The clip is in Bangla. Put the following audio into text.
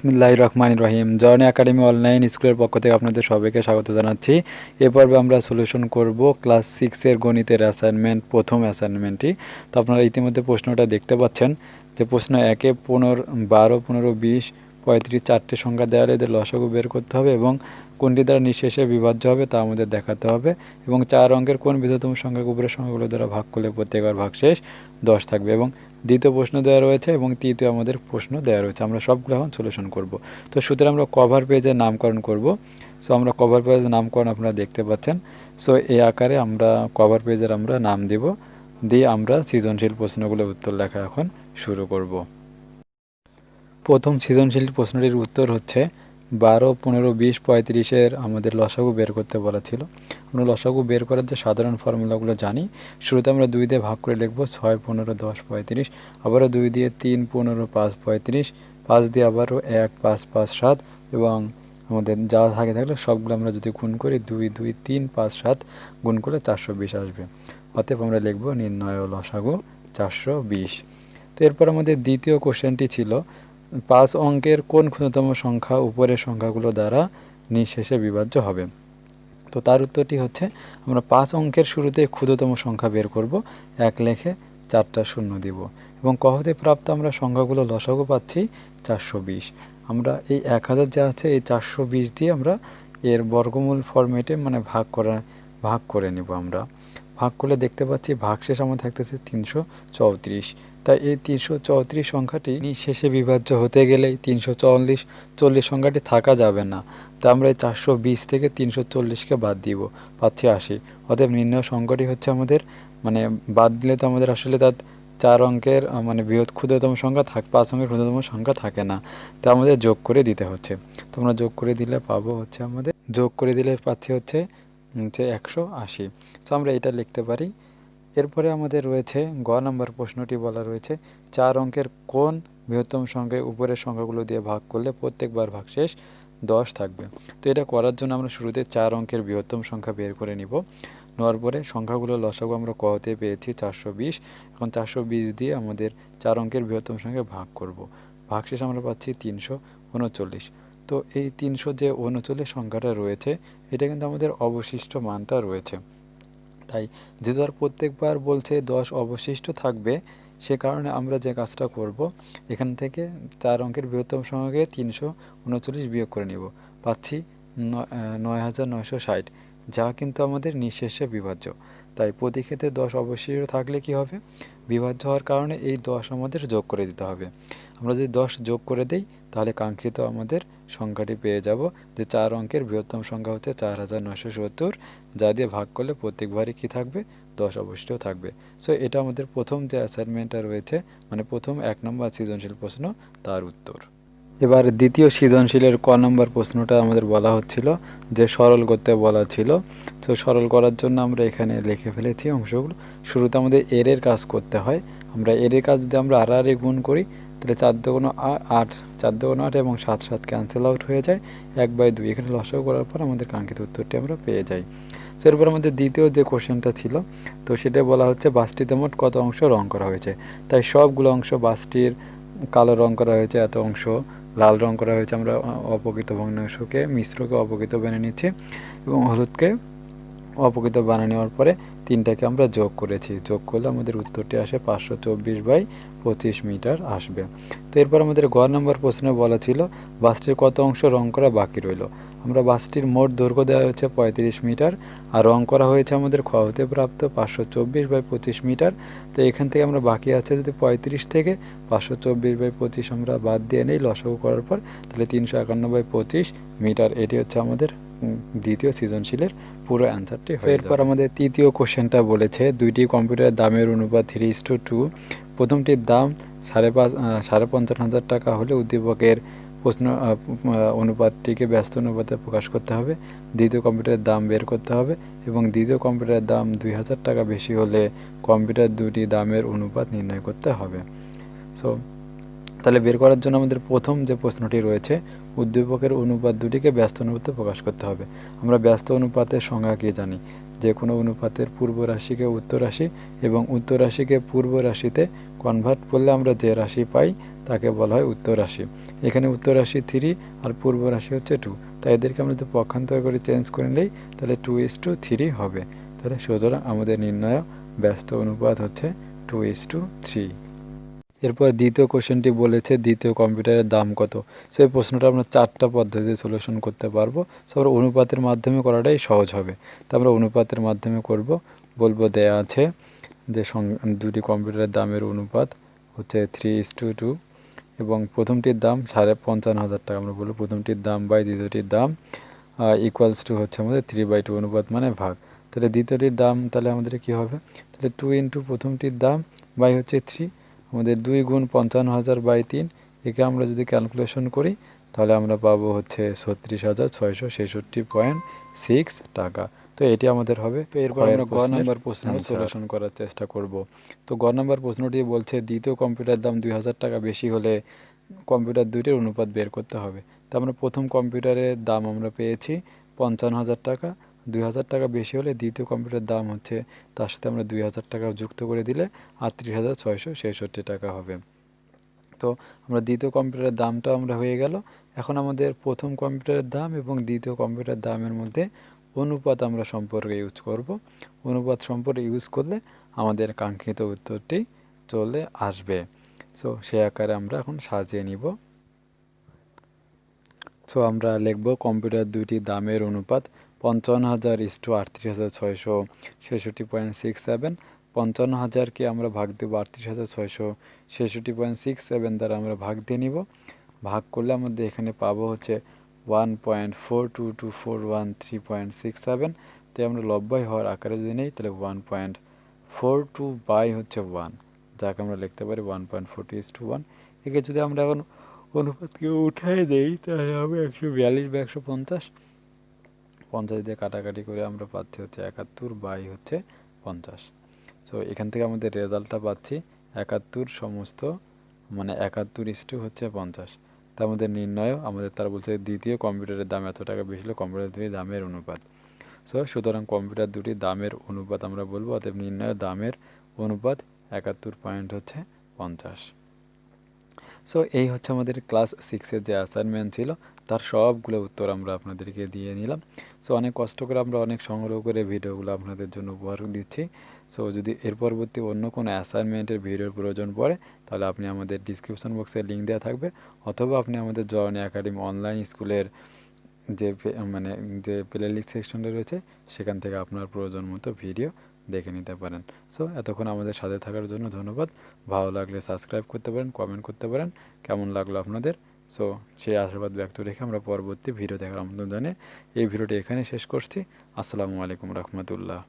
বিসমিল্লাহ রহমান রহিম। জর্নি একাডেমি অনলাইন স্কুলের পক্ষ থেকে আপনাদের সবাইকে স্বাগত জানাচ্ছি। এ পর্বে আমরা সলিউশন করব ক্লাস সিক্সের গণিতের অ্যাসাইনমেন্ট প্রথম অ্যাসাইনমেন্টটি তো আপনারা ইতিমধ্যে প্রশ্নটা দেখতে পাচ্ছেন যে প্রশ্ন একে পনেরো, বারো, পনেরো, বিশ, পঁয়ত্রিশ, চারটে সংখ্যা দেওয়া হলে এদের লসাগু বের করতে হবে এবং কোনটি দ্বারা নিঃশেষে বিভাজ্য হবে তা আমাদের দেখাতে হবে এবং চার অঙ্কের কোন বৃহত্তম সংখ্যা উপরের সংখ্যাগুলো দ্বারা ভাগ করলে প্রত্যেকবার ভাগশেষ দশ থাকবে এবং দ্বিতীয় প্রশ্ন দেওয়া রয়েছে এবং তৃতীয় আমাদের প্রশ্ন দেওয়া রয়েছে। আমরা সবগুলো এখন সলিউশন করব। তো সুতরাং আমরা কভার পেজের নামকরণ করব। সো আমরা কভার পেজের নামকরণ আপনারা দেখতে পাচ্ছেন। সো এই আকারে আমরা কভার পেজের আমরা নাম দিব। দিয়ে আমরা সৃজনশীল প্রশ্নগুলোর উত্তর লেখা এখন শুরু করব। প্রথম সৃজনশীল প্রশ্নটির উত্তর হচ্ছে বারো, পনেরো, বিশ, পঁয়ত্রিশের আমাদের লসাগু বের করতে বলা ছিল। আমরা লসাগু বের করার যে সাধারণ ফর্মুলাগুলো জানি, শুরুতে আমরা দুই দিয়ে ভাগ করে লিখব ছয়, পনেরো, দশ, পঁয়ত্রিশ, আবারও দুই দিয়ে তিন, পনেরো, পাঁচ, পঁয়ত্রিশ, পাঁচ দিয়ে আবারও এক, পাঁচ পাঁচ, সাত এবং আমাদের যা থাকে থাকলে সবগুলো আমরা যদি গুণ করি দুই দুই, তিন, পাঁচ, সাত, গুণ করলে চারশো বিশ আসবে। অতএব আমরা লিখব নির্ণয় লসাগু চারশো বিশ। তো এরপর আমাদের দ্বিতীয় কোশ্চেনটি ছিল পাঁচ অঙ্কের কোন ক্ষুদ্রতম সংখ্যা উপরের সংখ্যাগুলো দ্বারা নিঃশেষে বিভাজ্য হবে? তো তার উত্তরটি হচ্ছে, আমরা পাঁচ অঙ্কের শুরুতে ক্ষুদ্রতম সংখ্যা বের করব, এক লেখে চারটা শূন্য দিব। এবং কহতে প্রাপ্ত আমরা সংখ্যাগুলো লসাগু পাচ্ছি চারশো বিশ। আমরা এই এক হাজার যা আছে, এই চারশো বিশ দিয়ে আমরা এর বর্গমূল ফরম্যাটে মানে ভাগ করা, ভাগ করে নিব আমরা। ভাগ করলে দেখতে পাচ্ছি ভাগশেষ আমার থাকতেছে তিনশো চৌত্রিশ। তাই এই তিনশো চৌত্রিশ সংখ্যাটি শেষে বিভাজ্য হতে গেলে তিনশো চল্লিশ চল্লিশ সংখ্যাটি থাকা যাবে না। তা আমরা এই চারশো বিশ থেকে তিনশো চল্লিশকে বাদ দিব। পাচ্ছি আশি। অতএব নির্ণয় সংখ্যাটি হচ্ছে আমাদের মানে বাদ দিলে তো আমাদের আসলে তার চার অঙ্কের মানে বৃহৎ ক্ষুদ্রতম সংখ্যা থাক, পাঁচ অঙ্কের ক্ষুদ্রতম সংখ্যা থাকে না। তা আমাদের যোগ করে দিতে হচ্ছে। তোমরা যোগ করে দিলে পাবো হচ্ছে আমাদের, যোগ করে দিলে পাচ্ছি হচ্ছে হচ্ছে একশো আশি। তো আমরা এটা লিখতে পারি। এরপরে আমাদের রয়েছে গ নম্বর প্রশ্নটি বলা রয়েছে, চার অঙ্কের কোন বৃহত্তম সংখ্যায় উপরের সংখ্যাগুলো দিয়ে ভাগ করলে প্রত্যেকবার ভাগশেষ দশ থাকবে? তো এটা করার জন্য আমরা শুরুতে চার অঙ্কের বৃহত্তম সংখ্যা বের করে নিব। নেওয়ার পরে সংখ্যাগুলো লসাগু আমরা কতে পেয়েছি চারশো বিশ, এখন চারশো বিশ দিয়ে আমাদের চার অঙ্কের বৃহত্তম সংখ্যা ভাগ করব। ভাগশেষ আমরা পাচ্ছি তিনশো উনচল্লিশ। তো এই তিনশো যে উনচল্লিশ সংখ্যাটা রয়েছে, এটা কিন্তু আমাদের অবশিষ্ট মানটা রয়েছে। তাই আর প্রত্যেকবার বলছে দশ অবশিষ্ট থাকবে, সে কারণে আমরা যে কাজটা করব, এখান থেকে চার অঙ্কের বৃহত্তম সংখ্যাকে তিনশো উনচল্লিশ বিয়োগ করে নিব। পাচ্ছি নয় হাজার নয়শো ষাট, যা কিন্তু আমাদের নিঃশেষে বিভাজ্য। তাই প্রতি ক্ষেত্রে দশ অবশিষ্ট থাকলে কি হবে? বিভাজ্য হওয়ার কারণে এই দশ আমাদের যোগ করে দিতে হবে। আমরা যদি দশ যোগ করে দেই, তাহলে কাঙ্ক্ষিত আমাদের সংখ্যাটি পেয়ে যাব যে চার অঙ্কের বৃহত্তম সংখ্যা হচ্ছে চার হাজার নয়শো সত্তর। যা দিয়ে ভাগ করলে প্রত্যেকবারই কী থাকবে? দশ অবশিষ্ট থাকবে। সো এটা আমাদের প্রথম যে অ্যাসাইনমেন্টটা রয়েছে মানে প্রথম এক নম্বর সৃজনশীল প্রশ্ন, তার উত্তর। এবার দ্বিতীয় সৃজনশীলের ক নম্বর প্রশ্নটা আমাদের বলা হচ্ছিল, যে সরল করতে বলা ছিল। তো সরল করার জন্য আমরা এখানে লিখে ফেলেছি অংশগুলো। শুরুতে আমাদের এরের কাজ করতে হয়। আমরা এরের কাজ যদি আমরা আর গুণ করি তাহলে চার দোগুণ আট, চার দোগুণ আট এবং সাত সাত ক্যান্সেল আউট হয়ে যায়। এক বাই দুই, এখানে লসাগু করার পর আমাদের কাঙ্ক্ষিত উত্তরটি আমরা পেয়ে যাই। তো এরপর আমাদের দ্বিতীয় যে কোশ্চেনটা ছিল, তো সেটা বলা হচ্ছে বাসটিতে মোট কত অংশ রং করা হয়েছে? তাই সবগুলো অংশ বাসটির কালো রং করা হয়েছে, এত অংশ লাল রং করা হয়েছে। আমরা অপকৃত ভগ্নাংশকে, মিশ্রকে অপকৃত বেনে নিচ্ছি এবং হলুদকে অপকৃত বানিয়ে নেওয়ার পরে তিনটাকে আমরা যোগ করেছি। যোগ করলে আমাদের উত্তরটি আসে পাঁচশো চব্বিশ বাই পঁচিশ মিটার আসবে। তো এরপর আমাদের গ নম্বর প্রশ্নে বলা ছিল, বাসটির কত অংশ রং করা বাকি রইল? আমরা বাসটির মোট দৈর্ঘ্য দেওয়া হয়েছে পঁয়ত্রিশ মিটার, আর রং করা হয়েছে আমাদের হতে প্রাপ্ত পাঁচশো চব্বিশ বাই পঁচিশ মিটার। তো এখান থেকে আমরা বাকি আছে যদি পঁয়ত্রিশ থেকে পাঁচশো চব্বিশ বাই পঁচিশ আমরা বাদ দিয়ে নেই, লসাগু করার পর তাহলে তিনশো একান্ন বাই পঁচিশ মিটার। এটি হচ্ছে আমাদের দ্বিতীয় সৃজনশীলের পুরো অ্যান্সারটি হয়ে এরপর আমাদের তৃতীয় কোশ্চেনটা বলেছে। দুইটি কম্পিউটারের দামের অনুপাত থ্রি ইস টু টু প্রথমটির দাম সাড়ে পাঁচ সাড়ে পঞ্চান্ন হাজার টাকা হলে উদ্দীপকের প্রশ্ন অনুপাতটিকে ব্যস্ত অনুপাতে প্রকাশ করতে হবে। দ্বিতীয় কম্পিউটারের দাম বের করতে হবে এবং দ্বিতীয় কম্পিউটারের দাম দুই হাজার টাকা বেশি হলে কম্পিউটার দুটি দামের অনুপাত নির্ণয় করতে হবে। সো তাহলে বের করার জন্য আমাদের প্রথম যে প্রশ্নটি রয়েছে উদ্দীপকের অনুপাত দুটিকে ব্যস্ত অনুপাতে প্রকাশ করতে হবে। আমরা ব্যস্ত অনুপাতের সংজ্ঞা কি জানি? যে কোনো অনুপাতের পূর্ব রাশিকে উত্তর রাশি এবং উত্তর রাশিকে পূর্ব রাশিতে কনভার্ট করলে আমরা যে রাশি পাই তাকে বলা হয় উত্তর রাশি। এখানে উত্তর রাশি থ্রি আর পূর্ব রাশি হচ্ছে টু তাই এদেরকে আমরা যদি পক্ষান্তর করে চেঞ্জ করে নিই, তাহলে টু ইস টু থ্রি হবে। তাহলে সুতরাং আমাদের নির্ণয় ব্যস্ত অনুপাত হচ্ছে টু ইস টু থ্রি এরপর দ্বিতীয় কোশ্চেনটি বলেছে, দ্বিতীয় কম্পিউটারের দাম কত? সেই প্রশ্নটা আমরা চারটা পদ্ধতিতে সলিউশন করতে পারব। সো আমরা অনুপাতের মাধ্যমে করাটাই সহজ হবে। তো আমরা অনুপাতের মাধ্যমে করব। বলব দেয়া আছে যে সং- দুটি কম্পিউটারের দামের অনুপাত হচ্ছে থ্রি ইস টু টু এবং প্রথমটির দাম সাড়ে পঞ্চান্ন হাজার টাকা। আমরা বলব প্রথমটির দাম বাই দ্বিতীয়টির দাম ইকুয়ালস টু হচ্ছে আমাদের থ্রি বাই টু অনুপাত মানে ভাগ। তাহলে দ্বিতীয়টির দাম তাহলে আমাদের কি হবে? তাহলে টু ইন্টু প্রথমটির দাম বাই হচ্ছে থ্রি আমাদের দুই গুণ পঞ্চান্ন হাজার বাই তিন। একে আমরা যদি ক্যালকুলেশন করি তাহলে আমরা পাবো হচ্ছে ছত্রিশ হাজার ছয়শো ছেষট্টি পয়েন্ট সিক্স টাকা। তো এটি আমাদের হবে তো এরপর আমরা গ নাম্বার প্রশ্ন সলিউশন করার চেষ্টা করব। তো গ নাম্বার প্রশ্নটি বলছে দ্বিতীয় কম্পিউটার দাম দুই হাজার টাকা বেশি হলে কম্পিউটার দুইটির অনুপাত বের করতে হবে। তো আমরা প্রথম কম্পিউটারের দাম আমরা পেয়েছি পঞ্চান্ন হাজার টাকা। দুই হাজার টাকা বেশি হলে দ্বিতীয় কম্পিউটার দাম হচ্ছে, তার সাথে আমরা দুই হাজার টাকা যুক্ত করে দিলে আটত্রিশ হাজার ছয়শো ছেষট্টি টাকা হবে। তো আমরা দ্বিতীয় কম্পিউটারের দামটা আমরা হয়ে গেল। এখন আমাদের প্রথম কম্পিউটারের দাম এবং দ্বিতীয় কম্পিউটার দামের মধ্যে অনুপাত আমরা সম্পর্কে ইউজ করব। অনুপাত সম্পর্কে ইউজ করলে আমাদের কাঙ্ক্ষিত উত্তরটি চলে আসবে। সো সে আকারে আমরা এখন সাজিয়ে নিব। সো আমরা লিখব কম্পিউটার দুইটি দামের অনুপাত। পঞ্চান্ন হাজার ইস টু আটত্রিশ হাজার ছয়শো ছেষট্টি পয়েন্ট সিক্স সেভেন পঞ্চান্ন হাজারকে আমরা ভাগ দেবো আটত্রিশ হাজার ছয়শো ছেষট্টি পয়েন্ট সিক্স, সেভেন দ্বারা আমরা ভাগ দিয়ে নিব। ভাগ করলে আমাদের এখানে পাবো হচ্ছে one point four two two four one three point six seven. তাই আমরা লব্বই হওয়ার আকারে যদি নেই, তাহলে one point four two by হচ্ছে ওয়ান, যাকে আমরা লিখতে পারি one point four two is to one. একে যদি আমরা এখন অনুপাতকে উঠাই দেই, তাহলে হবে একশো বিয়াল্লিশ বা একশো পঞ্চাশ। পঞ্চাশ দিয়ে কাটাকাটি করে আমরা পাচ্ছি হচ্ছে একাত্তর বাই হচ্ছে পঞ্চাশ। সো এখান থেকে আমাদের রেজাল্টটা পাচ্ছি একাত্তর সমস্ত মানে একাত্তর ইস্টু হচ্ছে পঞ্চাশ। তার মধ্যে নির্ণয়, আমাদের তারা বলছে দ্বিতীয় কম্পিউটারের দাম এত টাকা বেশি হলে কম্পিউটার দুটি দামের অনুপাত। সো সুতরাং কম্পিউটার দুটি দামের অনুপাত আমরা বলব, অতএব নির্ণয় দামের অনুপাত একাত্তর পয়েন্ট হচ্ছে পঞ্চাশ। সো এই হচ্ছে আমাদের ক্লাস সিক্সের যে অ্যাসাইনমেন্ট ছিল তার সবগুলো উত্তর আমরা আপনাদেরকে দিয়ে নিলাম। সো অনেক কষ্ট করে আমরা অনেক সংগ্রহ করে ভিডিওগুলো আপনাদের জন্য উপহার দিচ্ছি। সো যদি এর পরবর্তী অন্য কোনো অ্যাসাইনমেন্টের ভিডিওর প্রয়োজন পড়ে, তাহলে আপনি আমাদের ডিসক্রিপশন বক্সে লিঙ্ক দেওয়া থাকবে। অথবা আপনি আমাদের জয়নী একাডেমি অনলাইন স্কুলের যে মানে যে প্লে লিস্ট সেকশনটা রয়েছে, সেখান থেকে আপনার প্রয়োজন মতো ভিডিও দেখে নিতে পারেন। সো এতক্ষণ আমাদের সাথে থাকার জন্য ধন্যবাদ। ভালো লাগলে সাবস্ক্রাইব করতে পারেন কমেন্ট করতে পারেন। কেমন লাগল আপনাদের? সো সেই আশীর্বাদ ব্যক্ত রেখে আমরা পরবর্তী ভিডিও দেখার আমন্ত্রণ জানিয়ে এই ভিডিওটি এখানে শেষ করছি। আসসালামু আলাইকুম রহমতুল্লাহ।